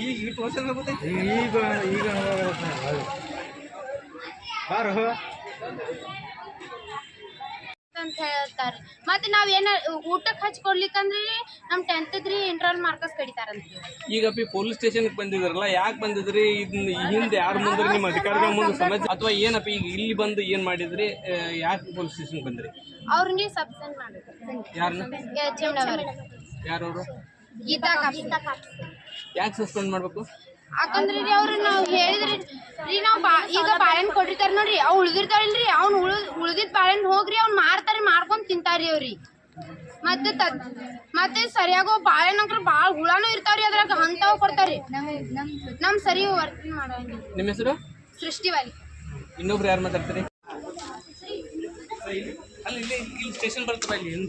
ಈಗ ಇಟ್ಟು ವರ್ಷ ಗೊತ್ತೈತಿ ಈಗ ಈಗ ಬಾರು ಅಂತ ಹೇಳ್ತಾರೆ. ಮತ್ತೆ ನಾವ್ ಏನ ಊಟಕ್ಕೆ ಹಚ್ ಕೊಡ್ಲಿಕ್ಕಂದ್ರೆ ನಮ್ ಟೆಂತ್ ರೀ ಇಂಟರ್ನಲ್ ಮಾರ್ಕಸ್ ಕಡಿತಾರಂತ ಈಗ ಪಿ ಪೊಲೀಸ್ ಸ್ಟೇಷನ್ ಬಂದಿದ್ರಲ್ಲ ಯಾಕೆ ಬಂದಿದ್ರಿ? ಇದನ್ನ ಹಿಂದೆ ಯಾರು ಮುಂದೆ ನಿಮ್ಮ ಅಧಿಕಾರಿಗಳ ಮುಂದೆ ಸಮಸ್ಯೆ ಅಥವಾ ಏನಪ್ಪ ಈಗ ಇಲ್ಲಿ ಬಂದು ಏನ್ ಮಾಡಿದ್ರಿ? ಯಾಕೆ ಪೊಲೀಸ್ ಸ್ಟೇಷನ್ ಬಂದ್ರಿ? ಅವ್ರಿಗೆ ಸಬ್ಸೆಂಡ್ ಮಾಡಿದ್ರು. ಯಾರನ್ನ ಯಾರವರು? ಗೀತಾ ಯಾಕೆ ಸಸ್ಪೆಂಡ್ ಮಾಡ್ಬೇಕು? ಯಾಕಂದ್ರೆ ರೀ ಅವ್ರು ನಾವ್ ಹೇಳಿದ್ರಿ ರೀ ಈಗ ಬಾಳೆಹಣ್ಣು ಕೊಟ್ಟಿರ್ತಾರ ನೋಡ್ರಿ ಅವ್ ಉಳ್ದಿರ್ತಾವಲ್ರಿ ಅವ್ನ ಉಳ್ದ್ ಉಳ್ದಿದ್ ಬಾಳೆಹಣ್ಣು ಹೋಗ್ರಿ ಅವ್ನ್ ಮಾರ್ತಾರೆ ಮಾರ್ಕೊಂಡ್ ತಿಂತಾರಿ ಅವ್ರಿ. ಮತ್ತೆ ತದ್ ಮತ್ತೆ ಸರಿಯಾಗೋ ಬಾಳೆಹಣ್ಣು ಅಂಕ್ರ ಬಾಳ ಹುಳಾನು ಇರ್ತಾವ್ರಿ ಅದ್ರಾಗ ಅಂತಾವ್ ಕೊಡ್ತಾರಿ ನಮ್ ಸರಿ ವರ್ಕ್ ಮಾಡಂಗಿಲ್ಲ. ನಿಮ್ಮ ಹೆಸರು? ಸೃಷ್ಟಿವಾಲಿ. ಇನ್ನೊಬ್ರು ಯಾರು ಮಾತಾಡ್ತಾರೆ? ಅಲ್ಲಿ ಇಲ್ಲಿ ಇಲ್ಲಿ ಸ್ಟೇಷನ್ ಇಲ್ಲಿ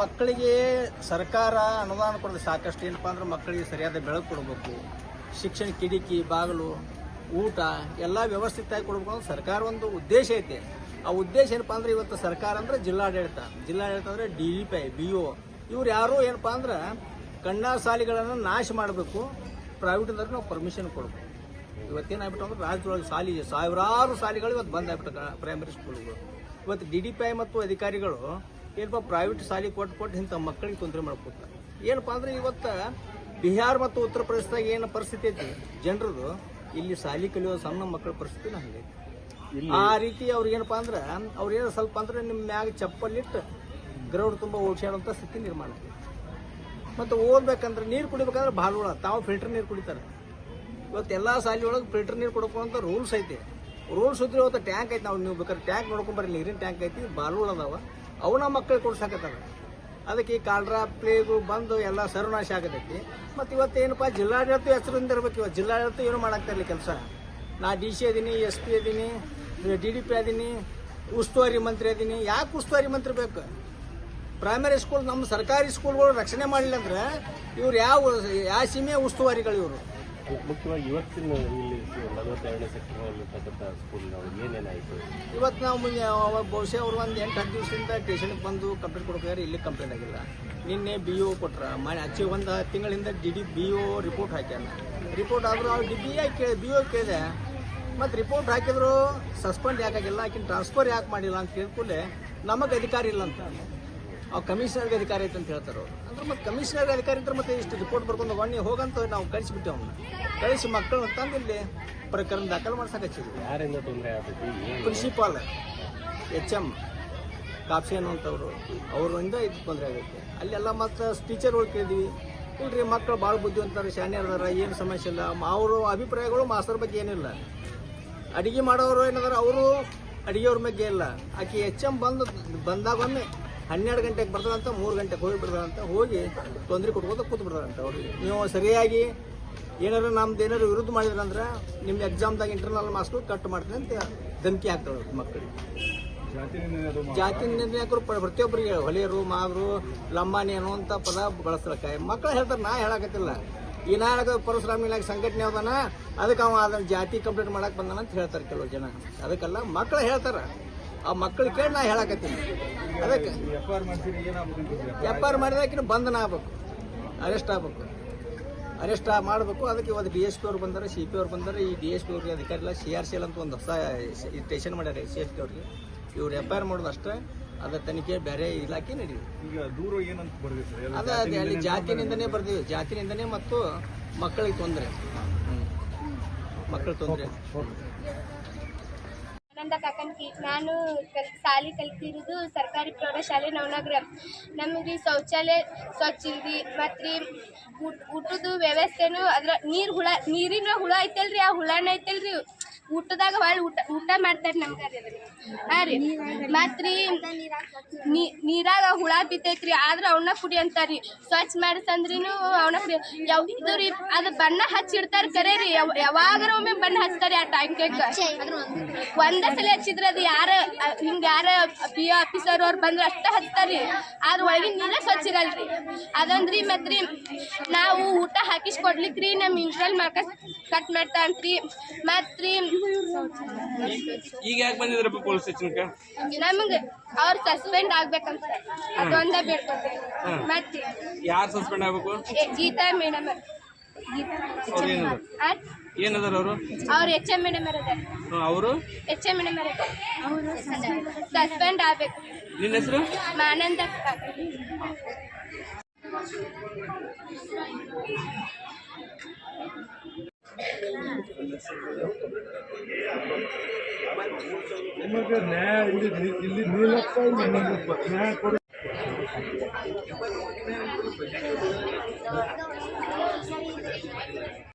ಮಕ್ಕಳಿಗೆ ಸರ್ಕಾರ ಅನುದಾನ ಕೊಡೋದು ಸಾಕಷ್ಟು ಏನಪ್ಪ ಅಂದ್ರೆ ಮಕ್ಕಳಿಗೆ ಸರಿಯಾದ ಬೆಳಕು ಕೊಡಬೇಕು. ಶಿಕ್ಷಣ ಕಿಡಿಕಿ ಬಾಗಿಲು. ಊಟ ಎಲ್ಲ ವ್ಯವಸ್ಥಿತವಾಗಿ ಕೊಡಬೇಕು ಅಂದ್ರೆ ಸರ್ಕಾರ ಒಂದು ಉದ್ದೇಶ ಐತೆ. ಆ ಉದ್ದೇಶ ಏನಪ್ಪ ಅಂದ್ರೆ ಇವತ್ತು ಸರ್ಕಾರ ಅಂದ್ರೆ ಜಿಲ್ಲಾಡಳಿತ. ಜಿಲ್ಲಾಡಳಿತ ಅಂದ್ರೆ D D P B O. ಇವ್ರು ಯಾರು ಏನಪ್ಪ ಅಂದ್ರೆ ಕನ್ನಡ ಶಾಲೆಗಳನ್ನು ನಾಶ ಮಾಡಬೇಕು ಪ್ರೈವೇಟ್ದವ್ರಿಗೆ ನಾವು ಪರ್ಮಿಷನ್ ಕೊಡಬೇಕು. ಇವತ್ತೇನಾಗ್ಬಿಟ್ಟು ಅಂದ್ರೆ ರಾಜ್ಯದೊಳಗೆ ಸಾಲಿ, ಸಾವಿರಾರು ಸಾಲಿಗಳು ಇವತ್ತು ಬಂದ್ ಆಗ್ಬಿಟ್ಟು ಪ್ರೈಮರಿ ಸ್ಕೂಲ್ಗಳು ಇವತ್ತು ಡಿ ಡಿ ಪಿ ಐ ಮತ್ತು ಅಧಿಕಾರಿಗಳು ಏನಪ್ಪ ಪ್ರೈವೇಟ್ ಶಾಲೆ ಕೊಟ್ಟು ಕೊಟ್ಟು ಇಂಥ ಮಕ್ಕಳಿಗೆ ತೊಂದರೆ ಮಾಡ್ಕೊತಾರೆ ಏನಪ್ಪ ಅಂದ್ರೆ ಇವತ್ತು ಬಿಹಾರ್ ಮತ್ತು ಉತ್ತರ ಪ್ರದೇಶದಾಗ ಏನು ಪರಿಸ್ಥಿತಿ ಐತಿ? ಜನರದು ಇಲ್ಲಿ ಶಾಲೆ ಕಲಿಯೋ ಸಣ್ಣ ಮಕ್ಕಳ ಪರಿಸ್ಥಿತಿ ಹಂಗೈತಿ ಆ ರೀತಿ ಅವ್ರಿಗೆ ಏನಪ್ಪಾ ಅಂದ್ರೆ ಅವ್ರೇನು ಸ್ವಲ್ಪ ಅಂದ್ರೆ ನಿಮ್ಮ ಮ್ಯಾಗ ಚಪ್ಪಲಿಟ್ಟು ಗ್ರೌಂಡ್ ತುಂಬ ಓಡ್ಸಾಡುವಂಥ ಸ್ಥಿತಿ ನಿರ್ಮಾಣ ಮತ್ತು ಓದ್ಬೇಕಂದ್ರೆ ನೀರು ಕುಡಿಬೇಕಂದ್ರೆ ಭಾಳ ಹುಳ ತಾವು ಫಿಲ್ಟರ್ ನೀರು ಕುಡಿತಾರೆ. ಇವತ್ತು ಎಲ್ಲ ಶಾಲೆ ಒಳಗೆ ಫಿಲ್ಟರ್ ನೀರು ಅಂತ ರೂಲ್ಸ್ ಐತಿ. ರೂಲ್ಸ್ ಇದ್ರೆ ಇವತ್ತು ಟ್ಯಾಂಕ್ ಐತಿ. ನಾವು ನೀವು ಬೇಕಾದ್ರೆ ಟ್ಯಾಂಕ್ ನೋಡ್ಕೊಂಬರ್ರಿ ನೀರಿನ ಟ್ಯಾಂಕ್ ಐತಿ. ಬಾಲುಗಳು ಅದಾವ ಅವನ ಮಕ್ಕಳಿಗೆ ಕೊಡ್ಸಾಕತ್ತಾರ. ಅದಕ್ಕೆ ಈ ಕಾಲ್ರಾ ಪ್ಲೇಗು ಬಂದು ಎಲ್ಲ ಸರ್ವನಾಶ ಆಗತೈತಿ. ಮತ್ತು ಇವತ್ತು ಏನಪ್ಪ, ಜಿಲ್ಲಾಡಳಿತ ಹೆಸರಿಂದ ಇರ್ಬೇಕು. ಇವತ್ತು ಜಿಲ್ಲಾಡಳಿತ ಏನು ಮಾಡಾಕ್ತಾ ಇಲ್ಲ ಕೆಲಸ? ನಾ ಡಿ ಸಿ ಅದೀನಿ ಎಸ್ ಪಿ ಅದೀನಿ ಡಿ ಡಿ ಪಿ ಅದೀನಿ, ಉಸ್ತುವಾರಿ ಮಂತ್ರಿ ಅದೀನಿ. ಯಾಕೆ ಉಸ್ತುವಾರಿ ಮಂತ್ರಿ ಬೇಕು? ಪ್ರೈಮರಿ ಸ್ಕೂಲ್ ನಮ್ಮ ಸರ್ಕಾರಿ ಸ್ಕೂಲ್ಗಳು ರಕ್ಷಣೆ ಮಾಡಲಿಲ್ಲ ಅಂದ್ರೆ ಇವ್ರು ಯಾವ ಯಾವ ಸೀಮೆ ಉಸ್ತುವಾರಿಗಳು ಇವರು? ಮುಖ್ಯವಾಗಿ ಇವತ್ತಿನ ಇಲ್ಲಿ ನಲವತ್ತೆರಡನೇ ಸೆಕ್ಷನ್ ಸ್ಕೂಲ್ ಏನೇನಾಯಿತು? ಇವತ್ತು ನಾವು ಬಹುಶಃ ಅವ್ರು ಒಂದು ಎಂಟು ಹತ್ತು ದಿವಸದಿಂದ ಟೇಷನ್ಗೆ ಬಂದು ಕಂಪ್ಲೇಂಟ್ ಕೊಡ್ಬೇಕಾದ್ರೆ ಇಲ್ಲಿ ಕಂಪ್ಲೇಂಟ್ ಆಗಿಲ್ಲ. ನಿನ್ನೆ ಬಿ ಒ ಕೊಟ್ರ. ಮನೆ ಅಚ್ಚಿ ಒಂದು ತಿಂಗಳಿಂದ D D B O report ಹಾಕ್ಯಾನ. Report ಆದರೂ ಅವ್ರು ಡಿ ಬಿ ಕೇಳಿ ಬಿ ಒ ಕೇಳಿದೆ. ಮತ್ತು ರಿಪೋರ್ಟ್ ಹಾಕಿದ್ರು ಸಸ್ಪೆಂಡ್ ಯಾಕಾಗಿಲ್ಲ ಆಕಿನ ಟ್ರಾನ್ಸ್ಫರ್ ಯಾಕೆ ಮಾಡಿಲ್ಲ ಅಂತ ಕೇಳ್ಕೊಂಡೆ ನಮಗೆ ಅಧಿಕಾರ ಇಲ್ಲ ಅಂತ. ಅವ್ರು ಕಮಿಷನರ್ಗೆ ಅಧಿಕಾರ ಐತೆ ಅಂತ ಹೇಳ್ತಾರೆ ಅವ್ರು. ಅಂದ್ರೆ ಮತ್ತೆ ಕಮಿಷನರ್ ಅಧಿಕಾರಿ ಅಂದ್ರೆ ಮತ್ತೆ ಇಷ್ಟು ರಿಪೋರ್ಟ್ ಬರ್ಕೊಂಡು ಒಣ್ಣಿ ಹೋಗಂತ ನಾವು ಕಳಿಸಿಬಿಟ್ಟೆ ಅವನ್ನ ಕಳಿಸಿ ಮಕ್ಕಳು ತಂದು ಇಲ್ಲಿ ಪ್ರಕರಣ ದಾಖಲು ಮಾಡ್ಸಕ್ಕೆ ಹಚ್ಚಿದ್ವಿ. ಯಾರಿಂದ ತೊಂದರೆ ಆಗ್ತೈತಿ ಪ್ರಿನ್ಸಿಪಾಲ್ ಎಚ್ ಎಂ ಕಾಫಿ ಅನ್ನುವಂಥವ್ರು. ಅವರಿಂದ ಇದು ತೊಂದರೆ ಆಗೈತೆ ಅಲ್ಲೆಲ್ಲ ಮತ್ತು ಟೀಚರ್ಗಳು ಕೇಳಿದ್ವಿ. ಇಲ್ರಿ ಮಕ್ಕಳು ಭಾಳ ಬುದ್ಧಿವಂತಾರೆ ಶಾನೆ ಅದಾರ ಏನು ಸಮಸ್ಯೆ ಇಲ್ಲ. ಅವರು ಅಭಿಪ್ರಾಯಗಳು ಮಾಸ್ತರ್ ಬಗ್ಗೆ ಏನಿಲ್ಲ ಅಡಿಗೆ ಮಾಡೋರು ಏನದಾರ ಅವರು ಅಡಿಗೆಯವ್ರ ಬಗ್ಗೆ ಇಲ್ಲ. ಆಕೆ ಎಚ್ ಎಂ ಬಂದು ಬಂದಾಗೊಮ್ಮೆ ಹನ್ನೆರಡು ಗಂಟೆಗೆ ಬರ್ತದಂತ ಮೂರು ಗಂಟೆಗೆ ಹೋಗಿ ಬಿಡ್ತಾರಂತ, ಹೋಗಿ ತೊಂದರೆ ಕೊಟ್ಕೋತ ಕೂತ್ ಬಿಡ್ತಾರಂತ ಅವ್ರಿಗೆ ನೀವು ಸರಿಯಾಗಿ ಏನಾರು ನಮ್ದು ಏನಾರು ವಿರುದ್ಧ ಮಾಡಿದ್ರಂದ್ರೆ ನಿಮ್ಮ ಎಕ್ಸಾಮ್ದಾಗ ಇಂಟರ್ನಲ್ ಮಾರ್ಕ್ಸ್ಗಳು ಕಟ್ ಮಾಡ್ತೀನಿ ಅಂತ ಧಮಕಿ ಹಾಕ್ತಾರೆ ಮಕ್ಕಳಿಗೆ. ಜಾತಿ ನಿರ್ಣಯಕರು ಪ್ರ- ಪ್ರತಿಯೊಬ್ಬರಿಗೆ ಹೊಲಿಯರು ಮಾದರು ಲಂಬಾಣಿ ಅನ್ನುವಂಥ ಪದ ಬಳಸ್ಲಕ್ಕ ಮಕ್ಕಳು ಹೇಳ್ತಾರೆ, ನಾ ಹೇಳಕತ್ತಿಲ್ಲ. ಈ ನಾ ಹೇಳಕ ಪರಶುರಾಮ ಇಲಾಖೆ ಸಂಘಟನೆ ಹೋದಾನ ಅದಕ್ಕೆ ಅವ ಅದನ್ನ ಜಾತಿ ಕಂಪ್ಲೀಟ್ ಮಾಡಕ್ಕೆ ಬಂದಾನ ಅಂತ ಹೇಳ್ತಾರೆ ಕೆಲವು ಜನ. ಅದಕ್ಕೆಲ್ಲ ಮಕ್ಕಳು ಹೇಳ್ತಾರ. ಆ ಮಕ್ಕಳು ಕೇಳಿ ನಾ ಹೇಳಕತ್ತೀನಿ. ಅದಕ್ಕೆ ಎಫ್ ಆರ್ ಮಾಡಿದಾಕಿನ ಬಂಧನ ಆಗ್ಬೇಕು. ಅರೆಸ್ಟ್ ಆಗ್ಬೇಕು. ಅರೆಸ್ಟ್ ಮಾಡಬೇಕು. ಅದಕ್ಕೆ ಇವತ್ತು ಡಿ ಎಸ್ ಪಿ ಅವ್ರು ಬಂದಾರೆ ಸಿ ಪಿ ಅವ್ರು ಬಂದಾರೆ. ಈ ಡಿ ಎಸ್ ಪಿ ಅವ್ರಿಗೆ ಅಧಿಕಾರಿ ಇಲ್ಲ. ಸಿ ಆರ್ ಸಿ ಎಲ್ ಅಂತ ಒಂದು ಹೊಸ ಸ್ಟೇಷನ್ ಮಾಡ್ಯಾರೆ ಸಿ ಎಸ್ ಪಿ ಅವ್ರಿಗೆ. ಇವ್ರು ಎಫ್ ಐ ಆರ್ ಮಾಡೋದು ಅಷ್ಟೇ. ಅದ ತನಿಖೆ ಬೇರೆ ಇಲಾಖೆ ನಡೀವಿ ಈಗ ದೂರ ಏನಂತ ಅದ ಅದೇ ಅಲ್ಲಿ ಜಾತಿನಿಂದನೇ ಬರ್ತೀವಿ ಜಾತಿನಿಂದನೇ ಮತ್ತು ಮಕ್ಕಳಿಗೆ ತೊಂದರೆ. ಮಕ್ಕಳು ತೊಂದರೆ. ಆನಂದ ಕಾಕನ್ಕಿ ನಾನು ಕಲ್ ಶಾಲೆ ಕಲ್ತಿರೋದು ಸರ್ಕಾರಿ ಪ್ರೌಢಶಾಲೆ ನವನಗರ. ನಮಗೆ ಶೌಚಾಲಯ ಸ್ವಚ್ಛ ಇಲ್ದಿ ಮತ್ತು ರೀ ಊಟ ಊಟದ ವ್ಯವಸ್ಥೆನೂ ಅದ್ರ ನೀರು ಹುಳ ನೀರಿನ ಹುಳ ಐತಲ್ರಿ, ಆ ಹುಳನ ಐತಲ್ರಿ. ಊಟದಾಗ ಭಾಳ ಊಟ ಊಟ ಮಾಡ್ತಾರೆ ನಮ್ಗೆ ರೀ ಮತ್ರಿ ಹಾಂ ರೀ. ಮತ್ತು ರೀ ನೀರಾಗ ಹುಳ ಬಿತ್ತೈತ್ರಿ ಆದ್ರೆ ಅವನ್ನ ಕುಡಿ ಅಂತಾರ್ರಿ ಸ್ವಚ್ಛ ಮಾಡಿಸಂದ್ರಿನು ಅವನ್ನ ಕುಡಿ. ಯಾವ್ದು ರೀ, ಅದು ಬಣ್ಣ ಹಚ್ಚಿಡ್ತಾರೆ ಕರೆ ರೀ. ಯಾವ, ಯಾವಾಗಾರ ಒಮ್ಮೆ ಬಣ್ಣ ಹಚ್ತಾರೆ ಆ ಟ್ಯಾಂಕ್ ಒಂದೇ ಸಲ ಹಚ್ಚಿದ್ರೆ ಅದು ಯಾರ, ಹಿಂಗ ಯಾರ ಪಿ ಆಫೀಸರ್ ಅವ್ರು ಬಂದ್ರೆ ಅಷ್ಟ ಹಚ್ತಾರ್ರಿ ಆದ್ರ ಒಳಗಿನ ನೀರ ಸ್ವಚ್ಛ ಇರಲ್ರಿ ಅದಂದ್ರಿ ಮತ್ರಿ ನಾವು ಊಟ ಹಾಕಿಸ್ ಕೊಡ್ಲಿಕ್ರಿ ನಮ್ಮ ಇಂಟ್ರಲ್ ಮಾರ್ಕಸ್ ಕಟ್ ಮಾಡ್ತಾನ್ರಿ. ಮತ್ರಿ ಈಗ ಯಾಕೆ ಬಂದಿದ್ರಪ್ಪ ಪೊಲೀಸ್ ಸ್ಟೇಷನ್ಗೆ? ನಮಗೆ ಅವ್ರು ಸಸ್ಪೆಂಡ್ ಆಗ್ಬೇಕಂತ ಅದೊಂದ ಬೇಡ್ಕೊತೀವಿ ಮತ್ತೆ? ಯಾರು ಸಸ್ಪೆಂಡ್ ಆಗ್ಬೇಕು? ಎ- ಗೀತಾ ಮೇಡಮ್ ಅವ್ರು. ಏನದ ಏನದಾರ? ಅವರು? ಅವ್ರು ಎಚ್ ಎಂ ಮೇಡಮ್ ಅವರು ಎಚ್ ಎಂ ಮೇಡಮ್ ಸಸ್ಪೆಂಡ್ ಆಗ್ಬೇಕು. ನಿನ್ನ ಹೆಸರು? ಮಾನಂದ ನಿಮಗೆ ನ್ಯಾಯ ಇಲ್ಲಿ ಇಲ್ಲಿ ನಿಲ್ಲಕ್ಕ ಇಲ್ಲಿ ನಿಲ್ಲಕ್ಕ. ನ್ಯಾಯ ಕೊಡಿ